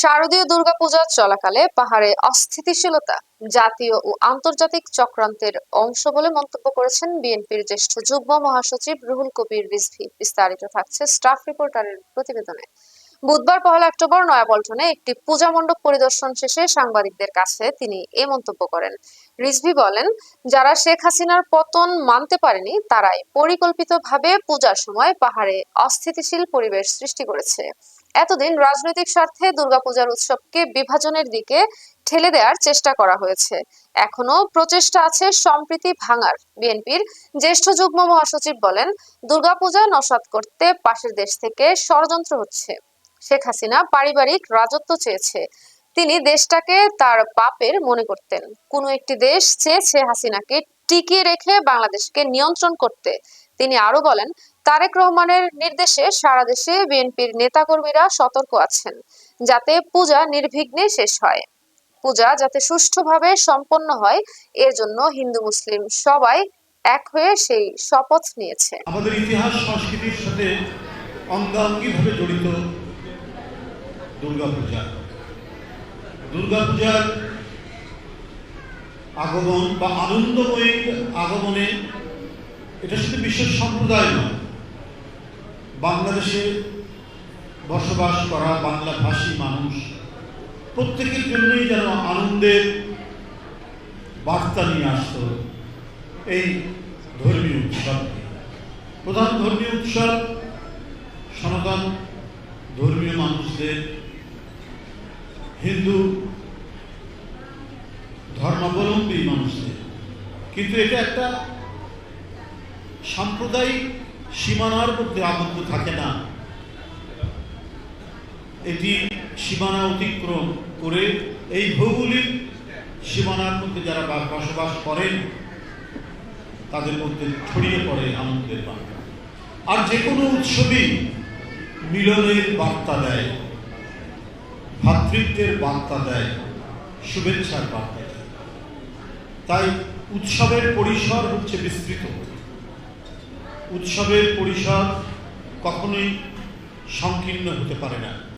শারদীয় দুর্গাপূজা চলাকালে পাহাড়ে অস্থিতিশীলতা জাতীয় ও আন্তর্জাতিক চক্রান্তের অংশ বলে মন্তব্য করেছেন বিএনপির জ্যেষ্ঠ যুগ্ম মহাসচিব রুহুল কবির রিজভী। বিস্তারিত থাকছে স্টাফ রিপোর্টারের প্রতিবেদনে। বুধবার পহেলা অক্টোবর নয়াপল্টনে একটি পূজা মণ্ডপ পরিদর্শন শেষে সাংবাদিকদের কাছে তিনি এ মন্তব্য করেন। রিজভী বলেন, যারা শেখ হাসিনার পতন মানতে পারেনি, তারাই পরিকল্পিতভাবে পূজার সময় পাহাড়ে অস্থিতিশীল পরিবেশ সৃষ্টি করেছে। এতদিন রাজনৈতিক স্বার্থে দুর্গাপূজার উৎসবকে বিভাজনের দিকে ঠেলে দেওয়ার চেষ্টা করা হয়েছে। এখনও প্রচেষ্টা আছে সম্প্রীতি ভাঙার। বিএনপির জ্যেষ্ঠ যুগ্ম মহাসচিব বলেন, দুর্গাপূজা নস্বাত করতে পাশের দেশ থেকে ষড়যন্ত্র হচ্ছে। শেখ হাসিনা পারিবারিক রাজত্ব চেয়েছে। তিনি দেশটাকে তার বাপের মনে করতেন। কোনো একটি দেশ চেয়েছে হাসিনাকে টিকিয়ে রেখে বাংলাদেশকে নিয়ন্ত্রণ করতে। তিনি আরও বলেন, তারেক রহমানের নির্দেশে সারা দেশে বিএনপির নেতাকর্মীরা সতর্ক আছেন, যাতে পূজা নির্বিঘ্নে শেষ হয়। পূজা যাতে সুষ্ঠুভাবে সম্পন্ন হয় এর জন্য হিন্দু মুসলিম সবাই এক হয়ে সেই শপথ নিয়েছে। আমাদের ইতিহাস, সংস্কৃতির সাথে অঙ্গাঙ্গিভাবে জড়িত দুর্গাপূজা। দুর্গাপূজার আগমন বা আনন্দময়ী আগমনে এটা শুধু বিশ্ব সম্প্রদায় নয় বাংলাদেশে বসবাস করা বাংলা ভাষী মানুষ প্রত্যেকের জন্যই যেন আনন্দের বার্তা নিয়ে আসত এই ধর্মীয় উৎসবকে। প্রধান ধর্মীয় উৎসব সনাতন ধর্মীয় মানুষদের হিন্দু ধর্মাবলম্বী মানুষদের। কিন্তু এটা একটা সাম্প্রদায়িক সীমানার মধ্যে আবদ্ধ থাকে না। এটি সীমানা অতিক্রম করে এই ভৌগোলিক সীমানার মধ্যে যারা বসবাস করেন, তাদের মধ্যে ছড়িয়ে পড়ে আনন্দের বার্তা। আর যে কোনো উৎসবই মিলনের বার্তা দেয়, ভাতৃত্বের বার্তা দেয়, শুভেচ্ছার বার্তা দেয়। তাই উৎসবের পরিসর হচ্ছে বিস্তৃত। উৎসবের পরিসর কখনোই সংকীর্ণ হতে পারে না।